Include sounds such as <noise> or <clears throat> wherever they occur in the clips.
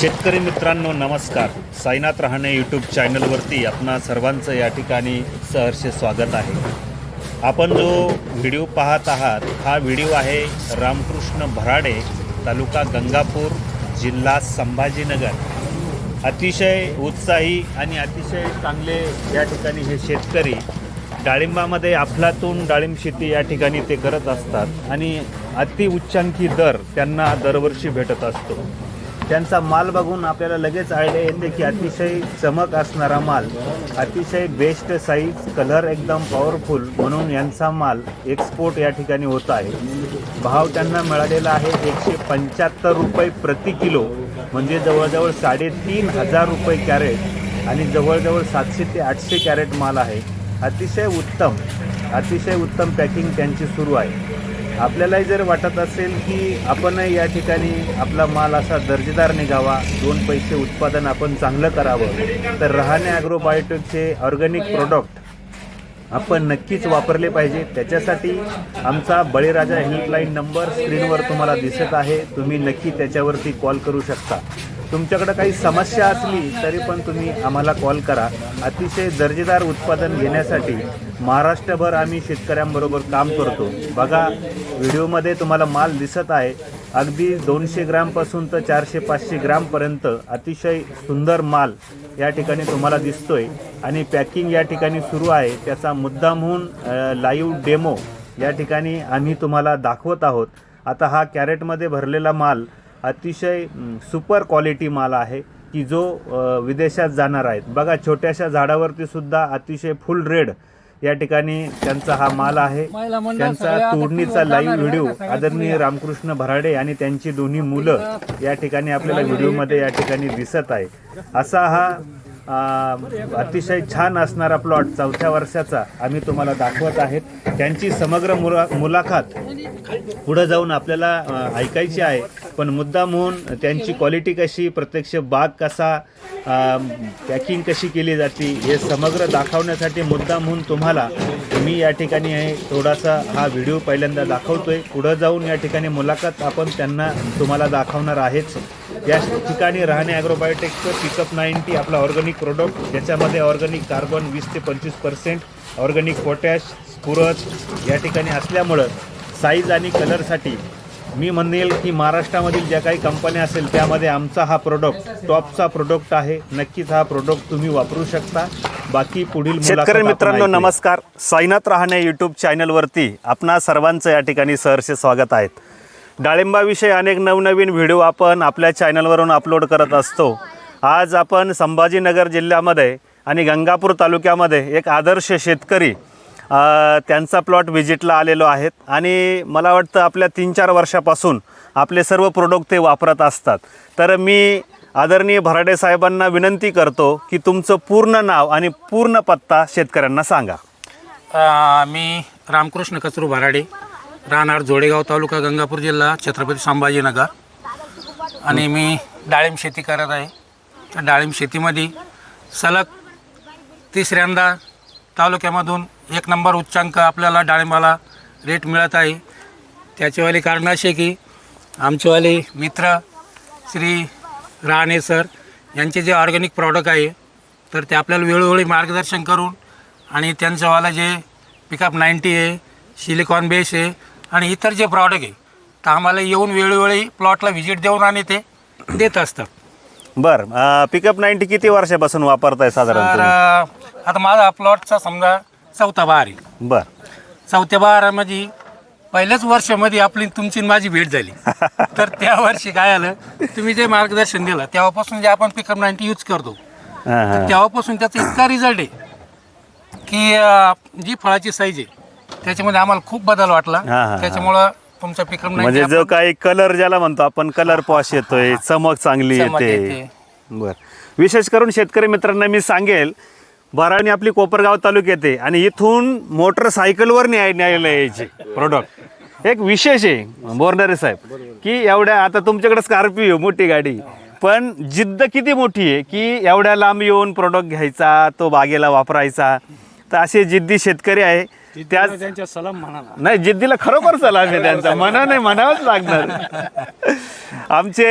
शेतकरी मित्रांनो नमस्कार. साईनाथ रहाणे यूट्यूब चॅनलवरती आपणा सर्वांचं या ठिकाणी सहर्ष स्वागत आहे. आपण जो व्हिडिओ पाहत आहात हा व्हिडिओ आहे रामकृष्ण भराडे तालुका गंगापूर जिल्हा संभाजीनगर. अतिशय उत्साही आणि अतिशय चांगले या ठिकाणी हे शेतकरी डाळिंबामध्ये अफलातून डाळिंब शेती या ठिकाणी ते करत असतात आणि अति उच्चांकी दर त्यांना दरवर्षी भेटत असतो. त्यांचा माल बघून आपल्याला लगेच आयडिया येते की अतिशय चमक असणारा माल अतिशय बेस्ट साईज कलर एकदम पॉवरफुल म्हणून यांचा माल एक्सपोर्ट या ठिकाणी होत आहे. भाव त्यांना मिळालेला आहे एकशे पंच्याहत्तर रुपये प्रति किलो म्हणजे जवळजवळ साडेतीन हजार रुपये कॅरेट आणि जवळजवळ सातशे ते आठशे कॅरेट माल आहे. अतिशय उत्तम अतिशय उत्तम पॅकिंग त्यांची सुरू आहे. आपल्यालाही जर वाटत असेल की आपणही या ठिकाणी आपला माल असा दर्जेदार निघावा दोन पैसे उत्पादन आपण चांगलं करावं तर रहाणे ॲग्रोबायोटिकचे ऑर्गॅनिक प्रोडक्ट आपण नक्कीच वापरले पाहिजे. त्याच्यासाठी आमचा बळीराजा हेल्पलाईन नंबर स्क्रीनवर तुम्हाला दिसत आहे. तुम्ही नक्की त्याच्यावरती कॉल करू शकता. तुमच्याकडं काही समस्या असली तरी पण तुम्ही आम्हाला कॉल करा. अतिशय दर्जेदार उत्पादन घेण्यासाठी महाराष्ट्रभर आम्ही शेतकऱ्यांबरोबर काम करतो. बघा व्हिडिओमध्ये तुम्हाला माल दिसत आहे. अगदी दोनशे ग्रामपासून तर चारशे पाचशे ग्रामपर्यंत अतिशय सुंदर माल या ठिकाणी तुम्हाला दिसतोय. आणि पॅकिंग या ठिकाणी सुरू आहे. त्याचा मुद्दामहून लाईव्ह डेमो या ठिकाणी आम्ही तुम्हाला दाखवत आहोत. आता हा कॅरेटमध्ये भरलेला माल अतिशय सुपर क्वालिटी माल आहे की जो विदेशात जाणार आहेत. बघा छोट्याशा झाडावरती सुद्धा अतिशय फुल रेड या ठिकाणी त्यांचा हा माल आहे. त्यांचा तोडणीचा लाईव्ह व्हिडिओ आदरणीय रामकृष्ण भराडे आणि त्यांची दोन्ही मुलं या ठिकाणी आपल्याला व्हिडिओमध्ये या ठिकाणी दिसत आहे. असा हा अतिशय छान असणारा प्लॉट चौथ्या वर्षाचा आम्ही तुम्हाला दाखवत आहेत. त्यांची समग्र मुला मुलाखत पुढं जाऊन आपल्याला ऐकायची आहे. पण मुद्दा म्हणून त्यांची क्वालिटी कशी प्रत्यक्ष बाग कसा पॅकिंग कशी केली जाते हे समग्र दाखवण्यासाठी मुद्दा म्हणून तुम्हाला मी या ठिकाणी आहे. थोडासा हा व्हिडिओ पहिल्यांदा दाखवतोय. पुढं जाऊन या ठिकाणी मुलाखत आपण त्यांना तुम्हाला दाखवणार आहेच. या ठिकाणी राहणे ॲग्रोबायोटेकचं पिकअप नाईन्टी आपला ऑर्गॅनिक प्रोडक्ट ज्याच्यामध्ये ऑर्गॅनिक कार्बन वीस ते पंचवीस पर्सेंट ऑर्गॅनिक पोटॅश स्फुरत या ठिकाणी असल्यामुळं साईज आणि कलरसाठी मी म्हणेल की महाराष्ट्रामधील ज्या काही कंपन्या असेल त्यामध्ये आमचा हा प्रोडक्ट टॉपचा प्रोडक्ट आहे. नक्कीच हा प्रोडक्ट तुम्ही वापरू शकता. बाकी पुढील शेतकरी मित्रांनो. नमस्कार. साईनाथ रहाणे यूट्यूब चॅनलवरती आपणा सर्वांचं या ठिकाणी सहर्ष स्वागत आहेत डाळिंबाविषयी अनेक नवनवीन व्हिडिओ आपण आपल्या चॅनलवरून अपलोड करत असतो. आज आपण संभाजीनगर जिल्ह्यामध्ये आणि गंगापूर तालुक्यामध्ये एक आदर्श शेतकरी त्यांचा प्लॉट व्हिजिटला आलेलो आहेत आणि मला वाटतं आपल्या तीन चार वर्षापासून आपले सर्व प्रोडक्ट ते वापरत असतात. तर मी आदरणीय भराडे साहेबांना विनंती करतो की तुमचं पूर्ण नाव आणि पूर्ण पत्ता शेतकऱ्यांना सांगा. मी रामकृष्ण कचरू भराडे. राहणार जोडेगाव तालुका गंगापूर जिल्हा छत्रपती संभाजीनगर. आणि मी डाळिंब शेती करत आहे. त्या डाळिंब शेतीमध्ये सलग तिसऱ्यांदा तालुक्यामधून एक नंबर उच्चांक आपल्याला डाळिंबाला रेट मिळत आहे. त्याचेवाली कारण असे की आमचेवाले मित्र श्री राणे सर यांचे जे ऑर्गॅनिक प्रॉडक्ट आहे तर ते आपल्याला वेळोवेळी मार्गदर्शन करून आणि त्यांचंवाला जे पिकअप नाईन्टी आहे सिलिकॉन बेस आहे आणि इतर जे प्रॉडक्ट आहे तर आम्हाला येऊन वेळोवेळी प्लॉटला व्हिजिट देऊन आणि ते देत असतात. बरं पिकअप नाईन्टी किती वर्षापासून वापरताय तर साधारण अं, आता माझा प्लॉटचा समजा चौथा बहार आहे. बरं. चौथ्या बहारामध्ये पहिल्याच वर्षामध्ये आपली तुमची आणि माझी भेट झाली. <laughs> तर त्या वर्षी काय आलं तुम्ही जे मार्गदर्शन दिलं तेव्हापासून जे आपण पिकअप नाईन्टी यूज करतो हां हां. तेव्हापासून त्याचा इतका रिझल्ट आहे की अं, जी फळाची साईज आहे त्याच्यामध्ये आम्हाला खूप बदल वाटला. हा, हा, हा. त्याच्यामुळं तुमचा पिकअप म्हणजे जो काही कलर ज्याला म्हणतो आपण कलर पॉश येतोय चमक चांगली चमक येते. येते. बर. विशेष करून शेतकरी मित्रांना मी सांगेल बाराणी आपली कोपरगाव तालुक्यात आहे आणि इथून मोटरसायकलवर न्याय न्यायला यायचे. प्रोडक्ट एक विशेष आहे बोरणारे साहेब की एवढ्या आता तुमच्याकडे स्कॉर्पिओ मोठी गाडी. पण जिद्द किती मोठी आहे की एवढ्या लांब येऊन प्रोडक्ट घ्यायचा तो बागेला वापरायचा. तर असे जिद्दी शेतकरी आहे त्याच त्यांच्या सलाम म्हणा नाही जिद्दीला खरोखर सलाम आहे त्यांचा. मनाने म्हणावंच लागणार. आमचे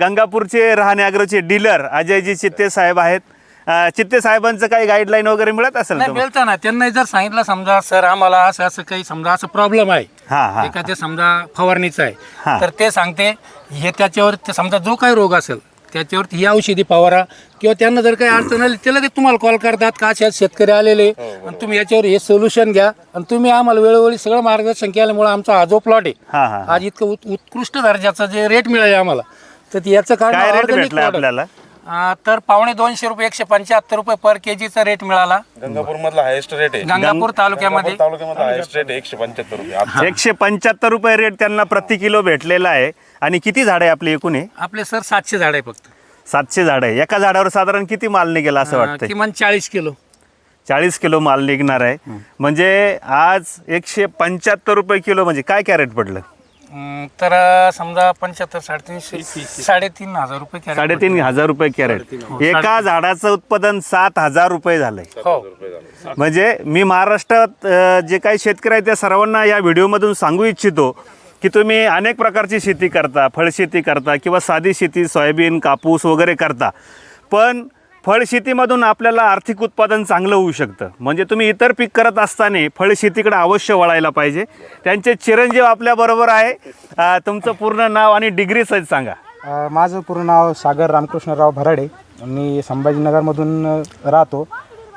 गंगापूरचे राहणे अग्रोचे डीलर अजयजी चित्ते साहेब आहेत. चित्ते साहेबांचं काही गाईडलाईन वगैरे मिळत असेल नाही? मिळतं ना. त्यांना जर सांगितलं समजा सर आम्हाला असं असं काही समजा असं प्रॉब्लेम आहे. हा हा. एखाद्या समजा फवारणीचा. आहे. तर ते सांगते हे त्याच्यावर ते समजा जो काही रोग असेल त्याच्यावरती ही औषधी फवारा किंवा त्यांना जर काही अडचण आली त्याला ते तुम्हाला कॉल करतात का असे शेतकरी आलेले आणि तुम्ही याच्यावर हे सोल्युशन घ्या. आणि तुम्ही आम्हाला वेळोवेळी सगळं मार्गदर्शन केल्यामुळे आमचा हा जो प्लॉट आहे हा हा आज इतकं उत- उत्कृष्ट दर्जाचा जे रेट मिळाले आम्हाला तर याचं कारण काय रेट organic भेटला. आपल्याला? आ, तर पावणे दोनशे रुपये एकशे पंच्याहत्तर रुपये पर केजीचा रेट मिळाला. गंगापूर मधला हायेस्ट रेट आहे. गंगापूर तालुक्यामध्ये. गंगापूर तालुक्यामधला हायेस्ट रेट आहे एकशे पंच्याहत्तर रुपये. आज एकशे पंच्याहत्तर रुपये रेट त्यांना प्रति किलो भेटलेला आहे. आणि किती झाड आहे आपली एकूण हे? आपले सर सातशे झाड आहे फक्त. सातशे झाड आहे. एका झाडावर साधारण किती माल निघेल असं आ, वाटतंय? किमान चाळीस किलो. चाळीस किलो माल निघणार आहे. म्हणजे आज एकशे पंच्याहत्तर रुपये किलो म्हणजे काय कॅरेट पडलं? अं, तर अं, समजा पंच्याहत्तर साडेतीनशे साडेतीन हजार रुपये कॅरेट साडेतीन हजार रुपये कॅरेट एका झाडाचं उत्पादन सात हजार रुपये झालंय. हो. म्हणजे मी महाराष्ट्रात अ, जे काही शेतकरी आहेत त्या सर्वांना या व्हिडिओमधून सांगू इच्छितो की तुम्ही अनेक प्रकारची शेती करता फळशेती करता किंवा साधी शेती सोयाबीन कापूस वगैरे करता. पण फळशेतीमधून आपल्याला आर्थिक उत्पादन चांगलं होऊ शकतं. म्हणजे तुम्ही इतर पीक करत असताना फळशेतीकडे अवश्य वळायला पाहिजे. त्यांचे चिरंजीव आपल्याबरोबर आहे. तुमचं पूर्ण नाव आणि डिग्री सहित सांगा. अ, माझं पूर्ण नाव सागर रामकृष्णराव भराडे. मी संभाजीनगरमधून राहतो.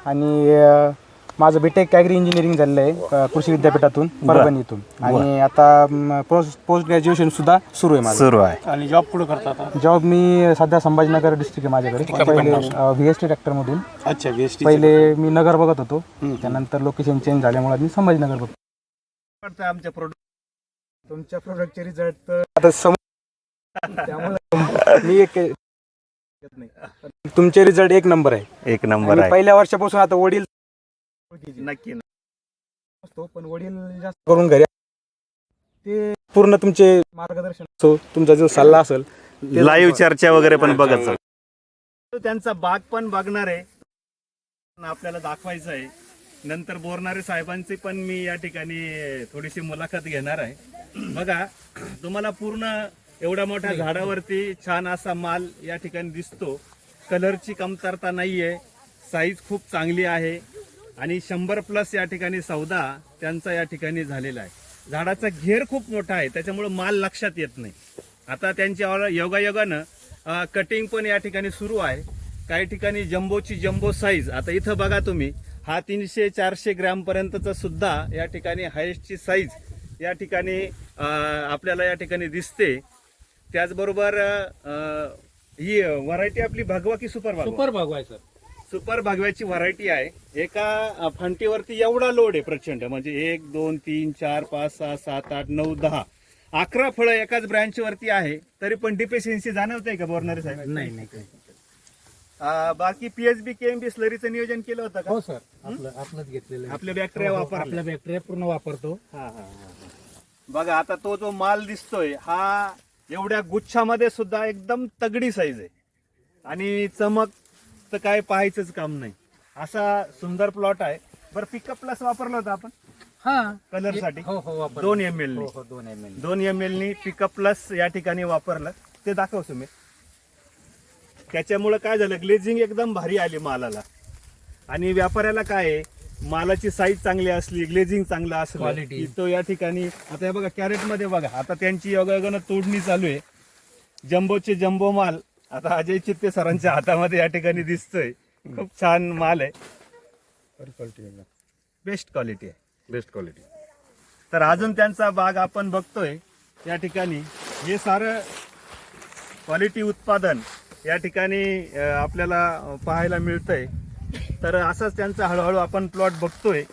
आणि अ, माझं बीटेक ॲग्री इंजिनिअरिंग झालेलं आहे कृषी विद्यापीठातून परभणी इथून. आणि आता पोस्ट पोस्ट ग्रॅज्युएशन सुद्धा सुरू आहे माझं. सुरू आहे. आणि जॉब पुढे करतात जॉब मी सध्या संभाजीनगर डिस्ट्रिक्ट आहे माझ्याकडे. पहिले व्ही एस टी ट्रॅक्टरमधून अच्छा वेस्ट पहिले मी नगर बघत होतो. त्यानंतर लोकेशन चेंज झाल्यामुळे मी संभाजीनगर बघतो. आमच्या प्रोडक्ट तुमच्या प्रोडक्टचे रिझल्ट आता सम त्यामुळे मी एक <laughs> तुमचे रिझल्ट एक नंबर आहे. एक नंबर आहे. पहिल्या वर्षापासून आता वडील नक्की असतो पण वडील जास्त करून घरी ते पूर्ण तुमचे मार्गदर्शन असो तुमचा जो सल्ला असेल लाईव्ह चर्चा वगैरे पण बघत जाऊ. त्यांचा बाग पण बघणार आहे. पण आपल्याला दाखवायचं आहे. नंतर बोरणारे साहेबांची पण मी या ठिकाणी थोडीशी मुलाखत घेणार आहे. बघा तुम्हाला पूर्ण एवढ्या मोठ्या झाडावरती छान असा माल या ठिकाणी दिसतो. कलरची कमतरता नाहीये. साईज खूप चांगली आहे. आणि शंभर प्लस या ठिकाणी सौदा त्यांचा या ठिकाणी झालेला आहे. झाडाचा घेर खूप मोठा आहे त्याच्यामुळे माल लक्षात येत नाही. आता त्यांच्या योगायोगानं कटिंग पण या ठिकाणी सुरू आहे. काही ठिकाणी जम्बोची जम्बो साईज आता इथं बघा तुम्ही हा तीनशे चारशे ग्रॅमपर्यंतचा सुद्धा या ठिकाणी हायेस्टची साईज या ठिकाणी आपल्याला या ठिकाणी दिसते. त्याचबरोबर ही व्हरायटी आपली भगवा की सुपर भागवा? सुपर भागवाय सर. सुपर भागव्याची व्हरायटी आहे. एका फांटीवरती एवढा लोड आहे प्रचंड. म्हणजे एक दोन तीन चार पाच सहा सात आठ नऊ दहा. अकरा फळं एकाच ब्रँच वरती आहे. तरी पण डिफिशियन्सी जाणवते का बोरणारे साहेब? नाही नाही बाकी पीएचबी केएमबी स्लरीचं नियोजन केलं होतं का? हो सर. आपलं आपलंच घेतलेलं आहे. आपल्या बॅक्टेरिया हो, हो, वापरल्या आपल्या बॅक्टेरिया पूर्ण वापरतो. बघा आता तो जो माल दिसतोय हा एवढ्या गुच्छामध्ये सुद्धा एकदम तगडी साईज आहे. आणि चमक तर काय पाहायचंच काम नाही. असा सुंदर प्लॉट आहे. बरं पिकअप प्लस वापरला होता आपण? हा. कलरसाठी हो हो दोन एम एल हो हो दोन एम एल दोन एम एल नी पिकअप प्लस या ठिकाणी वापरलं. ते दाखव तुम्ही त्याच्यामुळं काय झालं ग्लेझिंग एकदम भारी आली मालाला. आणि व्यापाऱ्याला काय आहे मालाची साईज चांगली असली ग्लेझिंग चांगलं असलं Quality. की तो या ठिकाणी आता हे बघा कॅरेटमध्ये बघा आता त्यांची योगायोगानं तोडणी चालू आहे. जम्बोचे जम्बो माल आता अजय चित्ते सरांच्या हातामध्ये या ठिकाणी दिसतोय. खूप छान माल आहे. बेस्ट क्वालिटी आहे बेस्ट क्वालिटी तर अजून त्यांचा बाग आपण बघतोय या ठिकाणी. हे सारं क्वालिटी उत्पादन या ठिकाणी आपल्याला पाहायला मिळतंय. तर असंच त्यांचा हळूहळू आपण प्लॉट बघतोय.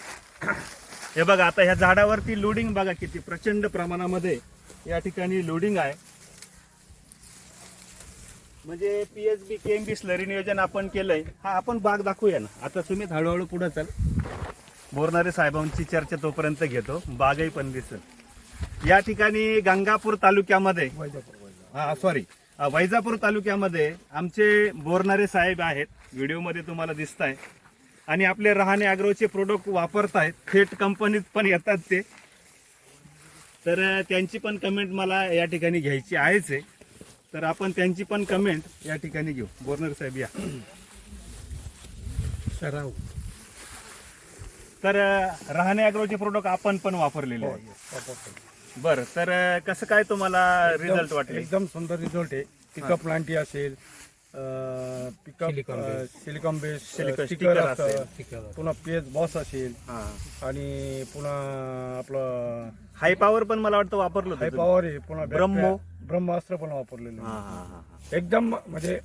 हे बघा आता ह्या झाडावरती लोडिंग बघा किती प्रचंड प्रमाणामध्ये या ठिकाणी लोडिंग आहे. म्हणजे पीएचबी केएमबी स्लरी नियोजन आपण केलंय हा आपण बाग दाखवूया ना. आता सुमित हळूहळू पुढे चल. बोरणारे साहेबांची चर्चा तोपर्यंत घेतो. बागही पण दिसेल. या ठिकाणी गंगापूर तालुक्यामध्ये हा सॉरी वैजापूर तालुक्यामध्ये आमचे बोरणारे साहेब आहेत. व्हिडिओमध्ये तुम्हाला दिसत आहे आणि आपले रहाणे ॲग्रोचे प्रोडक्ट वापरतायत. थेट कंपनीत पण येतात ते. तर त्यांची पण कमेंट मला या ठिकाणी घ्यायची आहेच आहे. तर आपण त्यांची पण कमेंट या ठिकाणी घेऊ. बोरनर साहेब या. सराव. तर रहाणे अॅग्रोचे प्रोडक्ट आपण पण वापरलेले आहे बरं तर कसं काय तुम्हाला रिझल्ट वाटले? एकदम सुंदर रिझल्ट आहे. पिकअप प्लांटी असेल pickup silicon base sticker sticker असतं. पुन्हा पेज बॉस असेल. आणि पुन्हा आपलं हाय पॉवर पण मला वाटतं वापरलं हाय पॉवर आहे. पुन्हा ब्रह्मो? ब्रह्मास्त्र पण वापरलेलं आहे. एकदम म्हणजे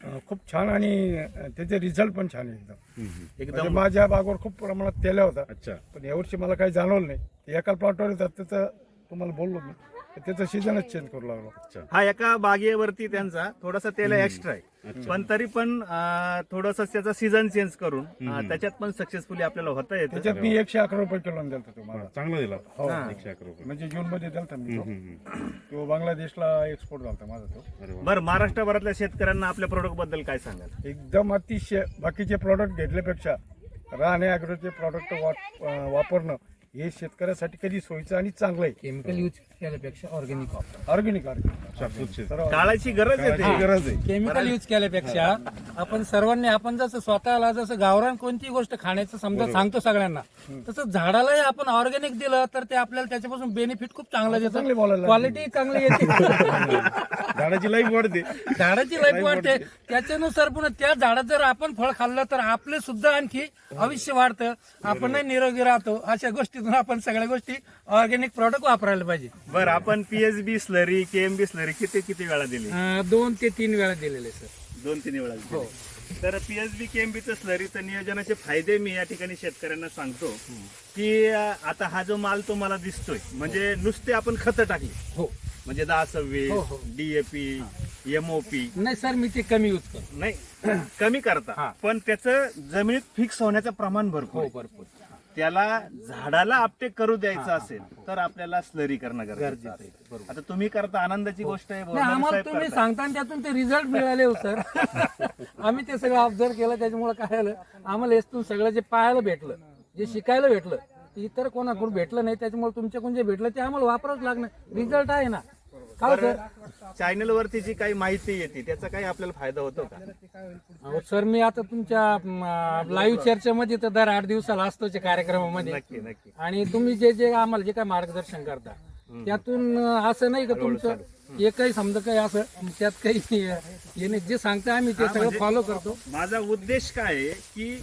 अं, खूप छान आणि अं, त्याचे रिझल्ट पण छान आहे एकदम. म्हणजे एकदम माझ्या बागवर खूप प्रमाणात तेल्या होता अच्छा. पण यावर्षी मला काही जाणवलं नाही. एका प्लॉटवर येतात त्याचं तुम्हाला बोललो मी. तर त्याचं सीझनच चेंज करू लागलो. हा एका बागेवरती त्यांचा थोडासा तेल एक्स्ट्रा आहे. पण तरी पण थोडस त्याचा सीझन चेंज करून त्याच्यात पण सक्सेसफुली आपल्याला होता येतं. त्याच्यात मी एकशे अकरा रुपये किलो दिलता तुम्हाला. चांगला दिला. हो. एकशे अकरा रुपये. म्हणजे जून मध्ये दिलता मी तो. बांगलादेशला एक्सपोर्ट झाला माझा तो. बरं महाराष्ट्रभरातल्या शेतकऱ्यांना आपल्या प्रोडक्टबद्दल काय सांगाल? एकदम अतिशय बाकीचे प्रॉडक्ट घेतल्यापेक्षा राहणे अॅग्रोचे प्रॉडक्ट वापरणं हे शेतकऱ्यासाठी कधी सोयीचं आणि चांगलं आहे केमिकल यूज केल्यापेक्षा ऑर्गॅनिक ऑर्गॅनिक ऑर्गॅनिक काळाची गरज आहे ते. गरज आहे. केमिकल यूज केल्यापेक्षा आपण सर्वांनी आपण जसं स्वतःला जसं गावरान कोणती गोष्ट खाण्याचं समजा सांगतो सगळ्यांना तसं झाडालाही आपण ऑर्गॅनिक दिलं तर ते आपल्याला त्याच्यापासून बेनिफिट खूप चांगलं देतं. क्वालिटी चांगली येते. <laughs> झाडाची लाईफ वाढते. झाडाची लाईफ वाढते. त्याच्यानुसार पुन्हा त्या झाडात जर आपण फळ खाल्लं तर आपले सुद्धा आणखी आयुष्य वाढतं. आपणही निरोगी राहतो. अशा गोष्टीतून आपण सगळ्या गोष्टी ऑर्गॅनिक प्रॉडक्ट वापरायला पाहिजे. बरं आपण पीएचबी स्लरी केएमबी स्लरी किती किती वेळा दिली? अं, दोन ते तीन वेळा दिलेले सर. दोन तीन वेळा दिली. तर पीएचबी केएमबीचं स्लरीचं नियोजनाचे फायदे मी या ठिकाणी शेतकऱ्यांना सांगतो की अं, आता हा जो माल तुम्हाला दिसतोय म्हणजे नुसते आपण खतं टाकली. हो. म्हणजे दहा हो, सव्वीस हो. डीएपी एमओपी नाही सर मी ते कमी यूज करतो. नाही <clears throat> कमी करता. हा. पण त्याचं जमिनीत फिक्स होण्याचं प्रमाण भरपूर हो आहे. भरपूर. त्याला झाडाला आपटेक करू द्यायचं असेल तर आपल्याला स्लरी करणं गरजेचं आहे. आता तुम्ही करता आनंदाची गोष्ट आहे नाही आम्हाला साहेब तुम्ही करताय. सांगता आणि त्यातून ते रिझल्ट मिळाले हो सर <laughs> आम्ही ते सगळं ऑब्झर्व केलं त्याच्यामुळे काय झालं आम्हाला यातून सगळं जे पाहायला भेटलं जे शिकायला भेटलं ते इतर कोणाकडून भेटलं नाही त्याच्यामुळे तुमच्याकडून जे भेटलं ते आम्हाला वापरावंच लागणार. रिझल्ट आहे ना. का हो चॅनल वरती जी काही माहिती येते त्याचा काही आपल्याला फायदा होतो का? अहो सर मी आता तुमच्या लाईव्ह चर्चेमध्ये तर दर आठ दिवसाला असतोच आहे कार्यक्रमामध्ये. नक्की नक्की. आणि तुम्ही जे जे आम्हाला जे काय मार्गदर्शन करता त्यातून असं नाही का तुमचं एकही समजा काही असं त्यात काही हे नाही. जे सांगता आम्ही ते सगळं फॉलो करतो. माझा उद्देश काय आहे की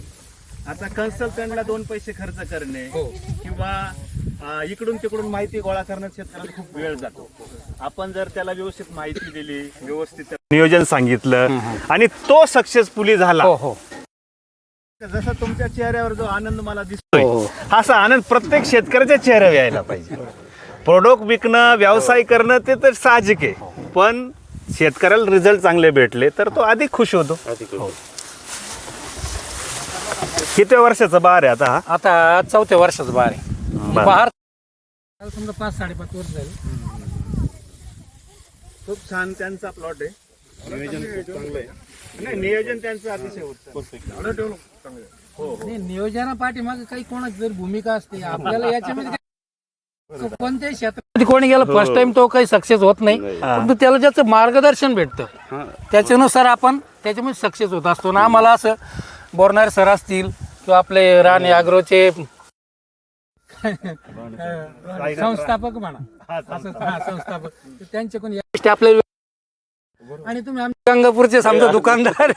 आता कन्सल्टंटला दोन पैसे खर्च करणे हो. किंवा इकडून तिकडून माहिती गोळा करण्यात शेतकऱ्याला खूप वेळ जातो. आपण जर त्याला व्यवस्थित माहिती दिली व्यवस्थित नियोजन सांगितलं आणि तो सक्सेसफुली झाला. हो हो. जसा तुमच्या चेहऱ्यावर जो आनंद मला दिसतोय हा असा आनंद प्रत्येक शेतकऱ्याच्या चेहऱ्यावर यायला पाहिजे. प्रोडक्ट विकणं व्यवसाय करणं ते तर साहजिक आहे. पण शेतकऱ्याला रिझल्ट चांगले भेटले तर तो अधिक खुश होतो. किती वर्षाचा बार आहे आता हा? आता चौथ्या वर्षाचं बार आहे. बहार समजा पाच साडेपाच वर्ष झाले. खूप छान त्यांचा प्लॉट आहे. नियोजन खूप चांगलं आहे. नाही नियोजन त्यांचं अतिशय उत्तम. नाही नियोजनापाठी मग काही कोणाची जर भूमिका असते <laughs> आपल्याला याच्यामध्ये काही- कोणत्याही क्षेत्रात कोणी गेलं फर्स्ट टाइम तो काही सक्सेस होत नाही परंतु त्याला ज्याचं मार्गदर्शन भेटतं त्याच्यानुसार आपण त्याच्यामध्ये सक्सेस होत असतो. ना आम्हाला असं बोरणारे सर असतील किंवा आपले राणे संस्थापक म्हणा. असं हा संस्थापक. तर त्यांच्याकडून या आपल्याला आणि तुम्ही आमच्या गंगापूरचे समजा दुकानदार.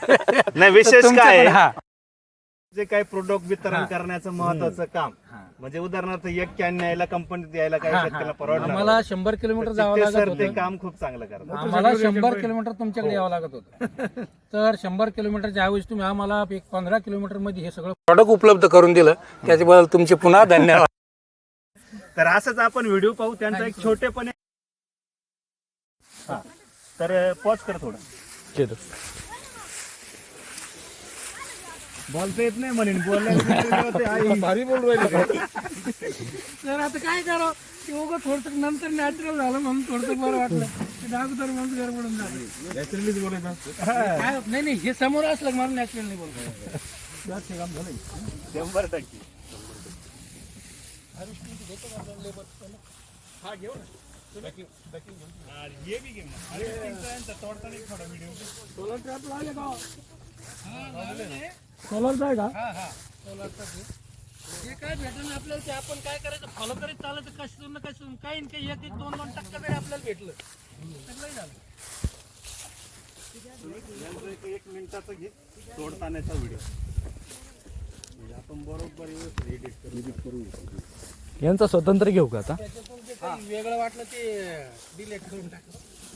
नाही विशेष काय? आहे? हा. जे काही प्रोडक्ट वितरण करण्याचं महत्वाचं काम. म्हणजे उदाहरणार्थ एक कॅन न्यायला कंपनीत यायला काही शेतकऱ्याला परवडणार आम्हाला शंभर किलोमीटर जावं ते लागत सर ते होतं काम खूप चांगलं करतात. आम्हाला शंभर किलोमीटर तुमच्याकडे यावं लागत होतं. तर शंभर किलोमीटरच्या ऐवजी तुम्ही आम्हाला एक पंधरा किलोमीटरमध्ये हे सगळं प्रॉडक्ट उपलब्ध करून दिलं. त्याच्याबद्दल तुमचे पुन्हा धन्यवाद. तर असंच आपण व्हिडिओ पाहू त्यांचा एक छोटेपणे हा. तर पॉज कर थोडं. बोलता येत नाही म्हणेन बोलायला <laughs> भारी बोलू तर आता काय करावं? ते उगं थोडस नंतर नॅचरल झालं म्हणून थोडस बरं वाटलं. ते अगोदर म्हणून गडबडून झालं नॅचरलीच बोलायचं काय नाही नाही हे समोर असलं की मला नॅचरल नाही बोलतो शंभर टक्के. हार्वेस्टिंग घेतो का आपल्याला लेबर हा घेऊ ना सोलर ट्रॅप लावले का सोलरचा आहे का ट्रॅप जे काय भेटलं आपल्याला ते आपण काय करायचं फॉलो करीत चालायचं कशातून ना कशातून काही ना काही एक दोन दोन टक्का तरी आपल्याला भेटलं सगळं झालं एक मिनिटाचं घे सोडतानाचा व्हिडिओ म्हणजे आपण बरोबर एडिट करू यांचा स्वतंत्र घेऊ का आता? वेगळं वाटलं ते डिलेट करून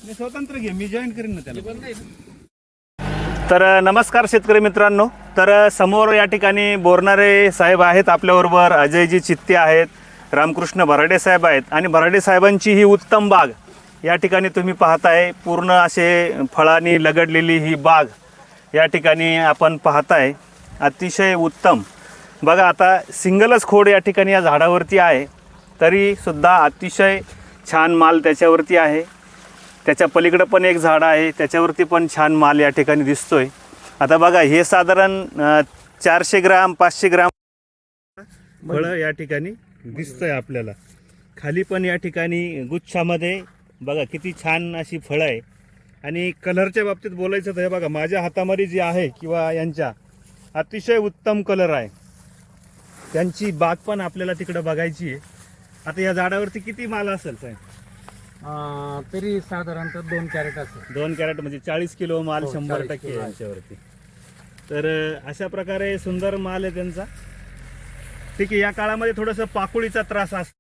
मी स्वतंत्र घे मी जॉईन करीन ना त्याला. तर नमस्कार शेतकरी मित्रांनो. तर समोर या ठिकाणी बोरणारे साहेब आहेत आपल्याबरोबर अजयजी चित्ते आहेत रामकृष्ण भराडे साहेब आहेत. आणि भराडे साहेबांची ही उत्तम बाग या ठिकाणी तुम्ही पाहताय. पूर्ण असे फळांनी लगडलेली ही बाग या ठिकाणी आपण पाहताय. अतिशय उत्तम. बघा आता सिंगलच खोड या ठिकाणी या झाडावरती आहे तरीसुद्धा अतिशय छान माल त्याच्यावरती आहे. त्याच्या पलीकडं पण एक झाड आहे त्याच्यावरती पण छान माल या ठिकाणी दिसतोय. आता बघा हे साधारण चारशे ग्राम पाचशे ग्राम फळं या ठिकाणी दिसतंय आपल्याला. खाली पण या ठिकाणी गुच्छामध्ये बघा किती छान अशी फळं आहे. आणि कलरच्या बाबतीत बोलायचं तर हे बघा माझ्या हातामध्ये जी आहे किंवा यांच्या अतिशय उत्तम कलर आहे. त्यांची बाग पण आपल्याला तिकडं बघायची आहे. आता या झाडावरती किती माल असेल साहेब? अं, तरी साधारणतः दोन कॅरेट असेल. दोन कॅरेट म्हणजे चाळीस किलो माल हो, शंभर 40 टक्के किलो आहे. यांच्यावरती. तर अ, अशा प्रकारे सुंदर माल आहे त्यांचा. ठीक आहे या काळामध्ये थोडंसं पाकुळीचा त्रास असतो